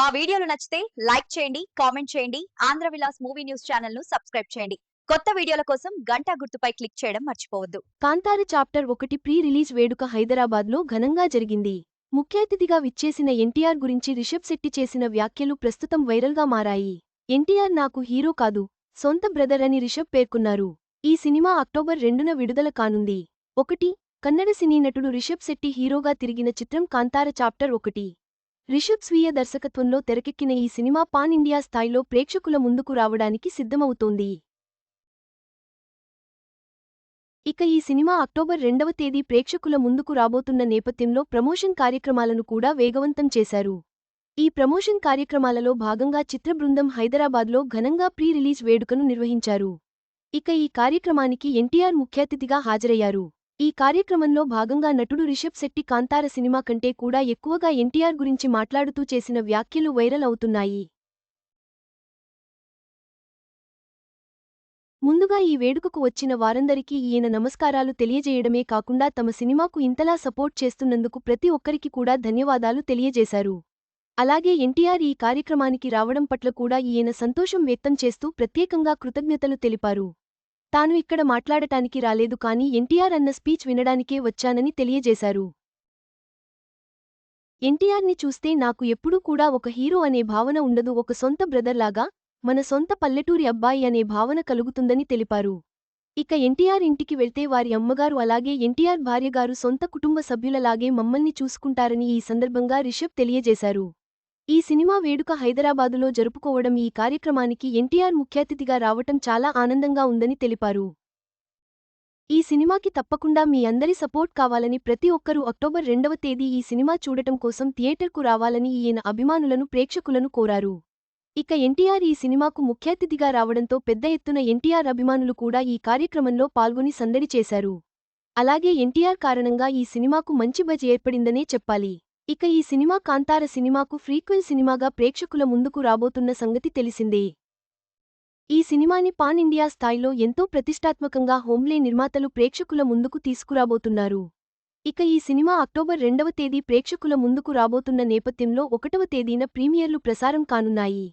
మా వీడియోలు నచ్చితే లైక్ చేయండి కామెంట్ చేయండి ఆంధ్ర విలాస్ మూవీ న్యూస్ ఛానల్ను సబ్స్క్రైబ్ చేయండి. కొత్త వీడియోల కోసం గంట గుర్తుపై క్లిక్ చేయడం మర్చిపోవద్దు. కాంతార చాప్టర్ ఒకటి ప్రీ రిలీజ్ వేడుక హైదరాబాద్లో ఘనంగా జరిగింది. ముఖ్య అతిథిగా విచ్చేసిన ఎన్టీఆర్ గురించి రిషబ్ శెట్టి చేసిన వ్యాఖ్యలు ప్రస్తుతం వైరల్గా మారాయి. ఎన్టీఆర్ నాకు హీరో కాదు సొంత బ్రదర్ అని రిషబ్ పేర్కొన్నారు. ఈ సినిమా అక్టోబర్ రెండున విడుదల కానుంది. ఒకటి కన్నడ సినీ నటుడు రిషబ్ శెట్టి హీరోగా తిరిగిన చిత్రం కాంతార చాప్టర్ ఒకటి. రిషబ్ స్వీయ దర్శకత్వంలో తెరకెక్కిన ఈ సినిమా పాన్ ఇండియా స్థాయిలో ప్రేక్షకుల ముందుకు రావడానికి సిద్ధమవుతోంది. ఇక ఈ సినిమా అక్టోబర్ రెండవ తేదీ ప్రేక్షకుల ముందుకు రాబోతున్న నేపథ్యంలో ప్రమోషన్ కార్యక్రమాలను కూడా వేగవంతం చేశారు. ఈ ప్రమోషన్ కార్యక్రమాలలో భాగంగా చిత్ర బృందం హైదరాబాద్లో ఘనంగా ప్రీ రిలీజ్ వేడుకను నిర్వహించారు. ఇక ఈ కార్యక్రమానికి ఎన్టీఆర్ ముఖ్యాతిథిగా హాజరయ్యారు. ఈ కార్యక్రమంలో భాగంగా నటుడు రిషబ్ శెట్టి కాంతార సినిమా కంటే కూడా ఎక్కువగా ఎన్టీఆర్ గురించి మాట్లాడుతూ చేసిన వ్యాఖ్యలు వైరల్ అవుతున్నాయి. ముందుగా ఈ వేడుకకు వచ్చిన వారందరికీ ఈయన నమస్కారాలు తెలియజేయడమే కాకుండా తమ సినిమాకు ఇంతలా సపోర్ట్ చేస్తున్నందుకు ప్రతి ఒక్కరికి కూడా ధన్యవాదాలు తెలియజేశారు. అలాగే ఎన్టీఆర్ ఈ కార్యక్రమానికి రావడం పట్ల కూడా ఈయన సంతోషం వ్యక్తం చేస్తూ ప్రత్యేకంగా కృతజ్ఞతలు తెలిపారు. తాను ఇక్కడ మాట్లాడటానికి రాలేదు కానీ ఎన్టీఆర్ అన్న స్పీచ్ వినడానికే వచ్చానని తెలియజేశారు. ఎన్టీఆర్ని చూస్తే నాకు ఎప్పుడూ కూడా ఒక హీరో అనే భావన ఉండదు ఒక సొంత బ్రదర్లాగా మన సొంత పల్లెటూరి అబ్బాయి అనే భావన కలుగుతుందని తెలిపారు. ఇక ఎన్టీఆర్ ఇంటికి వెళ్తే వారి అమ్మగారు అలాగే ఎన్టీఆర్ భార్యగారు సొంత కుటుంబ సభ్యులలాగే మమ్మల్ని చూసుకుంటారని ఈ సందర్భంగా రిషబ్ తెలియజేశారు. ఈ సినిమా వేడుక హైదరాబాదులో జరుపుకోవడం ఈ కార్యక్రమానికి ఎన్టీఆర్ ముఖ్యాతిథిగా రావటం చాలా ఆనందంగా ఉందని తెలిపారు. ఈ సినిమాకి తప్పకుండా మీ అందరి సపోర్ట్ కావాలని ప్రతి ఒక్కరూ అక్టోబర్ రెండవ తేదీ ఈ సినిమా చూడటం కోసం థియేటర్కు రావాలని ఈయన అభిమానులను ప్రేక్షకులను కోరారు. ఇక ఎన్టీఆర్ ఈ సినిమాకు ముఖ్యాతిథిగా రావడంతో పెద్ద ఎత్తున ఎన్టీఆర్ అభిమానులు కూడా ఈ కార్యక్రమంలో పాల్గొని సందడి చేశారు. అలాగే ఎన్టీఆర్ కారణంగా ఈ సినిమాకు మంచి బజ్ ఏర్పడిందనే చెప్పాలి. ఇక ఈ సినిమా కాంతార సినిమాకు ఫ్రీక్వెల్ సినిమాగా ప్రేక్షకుల ముందుకు రాబోతున్న సంగతి తెలిసిందే. ఈ సినిమాని పాన్ ఇండియా స్థాయిలో ఎంతో ప్రతిష్టాత్మకంగా హోమ్లే నిర్మాతలు ప్రేక్షకుల ముందుకు తీసుకురాబోతున్నారు. ఇక ఈ సినిమా అక్టోబర్ రెండవ తేదీ ప్రేక్షకుల ముందుకు రాబోతున్న నేపథ్యంలో ఒకటవ తేదీన ప్రీమియర్లు ప్రసారం కానున్నాయి.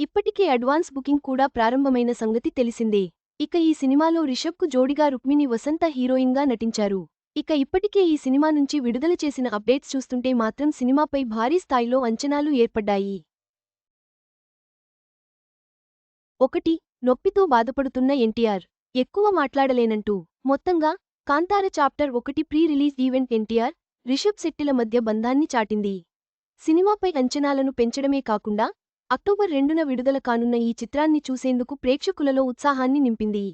ఇప్పటికే అడ్వాన్స్ బుకింగ్ కూడా ప్రారంభమైన సంగతి తెలిసిందే. ఇక ఈ సినిమాలో రిషబ్కు జోడిగా రుక్మిణి వసంత హీరోయిన్గా నటించారు. ఇక ఇప్పటికే ఈ సినిమా నుంచి విడుదల చేసిన అప్డేట్స్ చూస్తుంటే మాత్రం సినిమాపై భారీ స్థాయిలో అంచనాలు ఏర్పడ్డాయి. ఒకటి నొప్పితో బాధపడుతున్న ఎన్టీఆర్. ఎక్కువ మాట్లాడలేనంటూ మొత్తంగా కాంతార చాప్టర్ ఒకటి pre release event NTR Rishab శెట్టిల మధ్య బంధాన్ని చాటింది. సినిమాపై అంచనాలను పెంచడమే కాకుండా అక్టోబర్ రెండున విడుదల కానున్న ఈ చిత్రాన్ని చూసేందుకు ప్రేక్షకులలో ఉత్సాహాన్ని నింపింది.